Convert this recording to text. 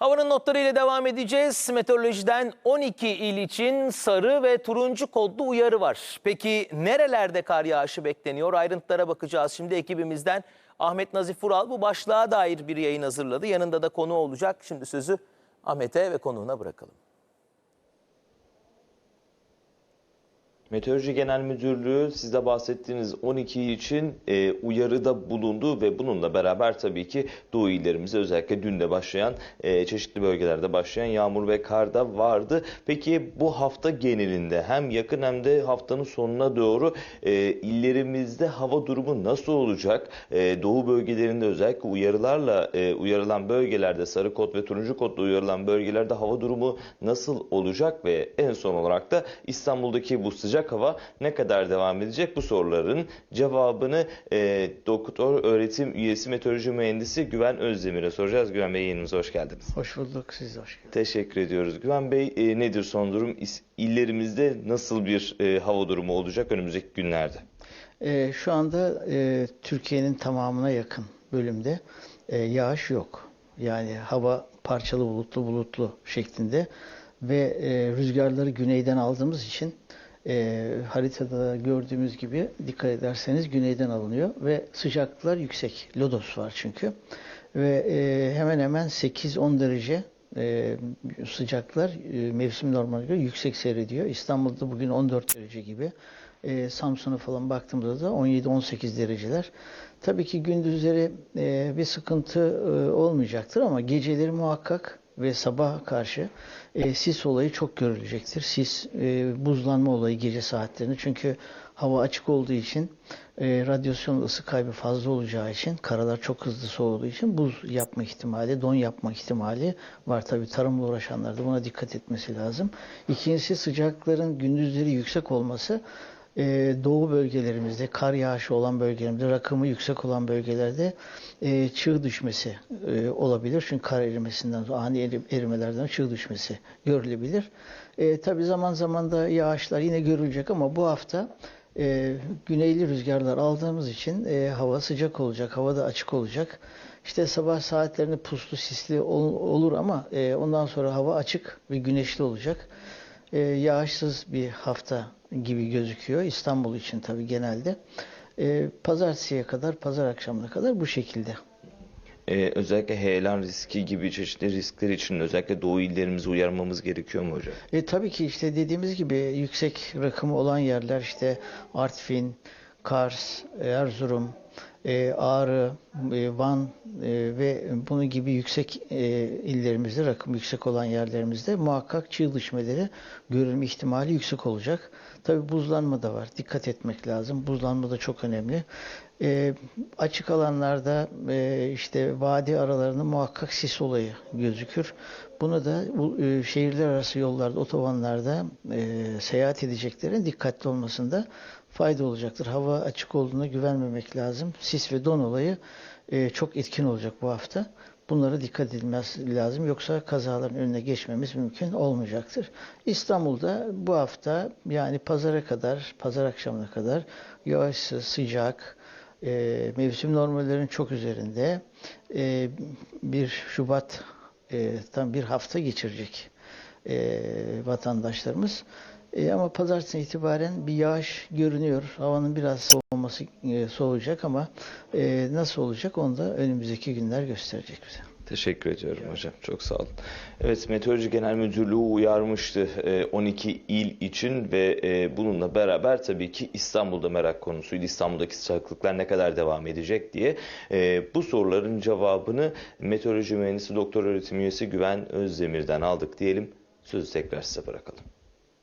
Havanın notlarıyla devam edeceğiz. Meteorolojiden 12 il için sarı ve turuncu kodlu uyarı var. Peki nerelerde kar yağışı bekleniyor? Ayrıntılara bakacağız. Şimdi ekibimizden Ahmet Nazif Vural bu başlığa dair bir yayın hazırladı. Yanında da konu olacak. Şimdi sözü Ahmet'e ve konuğuna bırakalım. Meteoroloji Genel Müdürlüğü sizde bahsettiğiniz 12 için e, uyarıda bulundu ve bununla beraber tabii ki Doğu illerimize özellikle dün de başlayan e, çeşitli bölgelerde başlayan yağmur ve kar da vardı. Peki bu hafta genelinde hem yakın hem de haftanın sonuna doğru e, illerimizde hava durumu nasıl olacak? E, Doğu bölgelerinde özellikle uyarılarla e, uyarılan bölgelerde sarı kod ve turuncu kodla uyarılan bölgelerde hava durumu nasıl olacak ve en son olarak da İstanbul'daki bu sıcak hava ne kadar devam edecek bu soruların cevabını e, doktor öğretim üyesi meteoroloji mühendisi Güven Özdemir'e soracağız. Güven Bey yayınımıza hoş geldiniz. Hoş bulduk, siz hoş geldiniz. Teşekkür ediyoruz. Güven Bey e, nedir son durum? İllerimizde nasıl bir e, hava durumu olacak önümüzdeki günlerde? Ee, şu anda e, Türkiye'nin tamamına yakın bölümde e, yağış yok. Yani hava parçalı bulutlu bulutlu şeklinde ve e, rüzgarları güneyden aldığımız için e, haritada da gördüğümüz gibi dikkat ederseniz güneyden alınıyor ve sıcaklıklar yüksek. Lodos var çünkü ve e, hemen hemen 8-10 derece e, sıcaklar e, mevsim normaline göre yüksek seyrediyor. İstanbul'da bugün 14 derece gibi. E, Samsun'a falan baktığımızda da 17-18 dereceler. Tabii ki gündüzleri e, bir sıkıntı e, olmayacaktır ama geceleri muhakkak ve sabaha karşı e, sis olayı çok görülecektir. Sis, e, buzlanma olayı gece saatlerinde çünkü hava açık olduğu için e, radyasyon ısı kaybı fazla olacağı için karalar çok hızlı soğuduğu için buz yapma ihtimali, don yapma ihtimali var. Tabii tarımla uğraşanlar da buna dikkat etmesi lazım. İkincisi sıcakların gündüzleri yüksek olması e, doğu bölgelerimizde kar yağışı olan bölgelerimizde rakımı yüksek olan bölgelerde e, çığ düşmesi e, olabilir. Çünkü kar erimesinden ani eri- erimelerden çığ düşmesi görülebilir. E, tabii zaman zaman da yağışlar yine görülecek ama bu hafta e, güneyli rüzgarlar aldığımız için e, hava sıcak olacak, hava da açık olacak. İşte sabah saatlerinde puslu sisli ol- olur ama e, ondan sonra hava açık ve güneşli olacak. E, yağışsız bir hafta gibi gözüküyor İstanbul için tabii genelde. E, pazartesiye kadar, pazar akşamına kadar bu şekilde. E, özellikle heyelan riski gibi çeşitli riskler için özellikle Doğu illerimizi uyarmamız gerekiyor mu hocam? E, tabii ki işte dediğimiz gibi yüksek rakımı olan yerler işte Artvin, Kars, Erzurum, e, Ağrı, e, Van e, ve bunun gibi yüksek e, illerimizde, rakım yüksek olan yerlerimizde muhakkak çığ düşmeleri görülme ihtimali yüksek olacak. Tabii buzlanma da var. Dikkat etmek lazım. Buzlanma da çok önemli. E, açık alanlarda e, işte vadi aralarında muhakkak sis olayı gözükür. Bunu da bu e, şehirler arası yollarda, otobanlarda e, seyahat edeceklerin dikkatli olmasında fayda olacaktır. Hava açık olduğuna güvenmemek lazım. Sis ve don olayı e, çok etkin olacak bu hafta. Bunlara dikkat edilmesi lazım. Yoksa kazaların önüne geçmemiz mümkün olmayacaktır. İstanbul'da bu hafta yani pazara kadar, pazar akşamına kadar yağışsız, sıcak, e, mevsim normallerinin çok üzerinde e, bir Şubat e, tam bir hafta geçirecek e, vatandaşlarımız. E, ama pazartesi itibaren bir yağış görünüyor. Havanın biraz soğuması e, soğuyacak ama e, nasıl olacak onu da önümüzdeki günler gösterecek bize. Teşekkür ediyorum hocam. Çok sağ olun. Evet, Meteoroloji Genel Müdürlüğü uyarmıştı e, 12 il için ve e, bununla beraber tabii ki İstanbul'da merak konusuydu. İstanbul'daki sıcaklıklar ne kadar devam edecek diye. E, Bu soruların cevabını Meteoroloji Mühendisi Doktor Öğretim Üyesi Güven Özdemir'den aldık diyelim. Sözü tekrar size bırakalım.